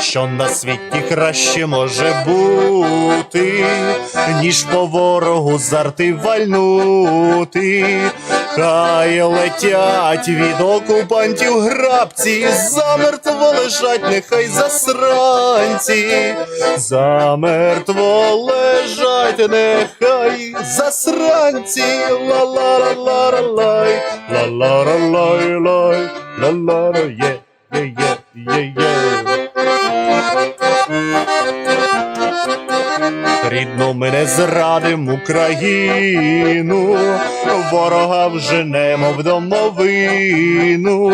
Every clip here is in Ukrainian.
що на світі краще може бути, ніж по ворогу зарти вальнути. Хай летять від окупантів грабці, замертво лежать, нехай засранці, замертво лежать, нехай засранці, ла ла ла ла ла лай, ла ла ла лай лай, ла ла ла є, є, є, є, є. Рідну ми не зрадим Україну, ворога вженемо в домовину.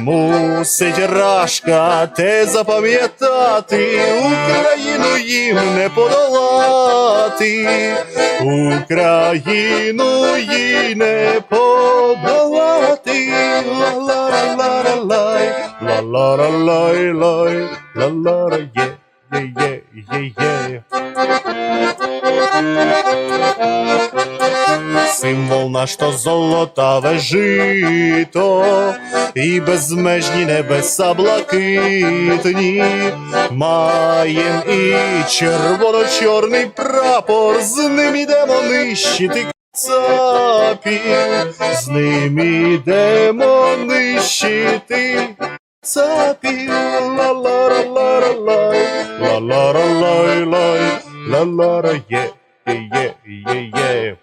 Мусить рашка те запам'ятати, Україну їм не подолати, Україну їй не подолати. Ла-ла-ла-ла-лай, ла-ла-ла-лай-лай, ла-ла-ла, є, є, є, є, є. Символ наш то золотаве жито, і безмежні небеса блакитні, маєм і червоно-чорний прапор, з ним ідемо нищити цапів, з ним ідемо нищити цапів, ла-ла-ла-ла-лай, ла-ла-ла-лай-лай, ла-ла-ра, є, є, є, є, є.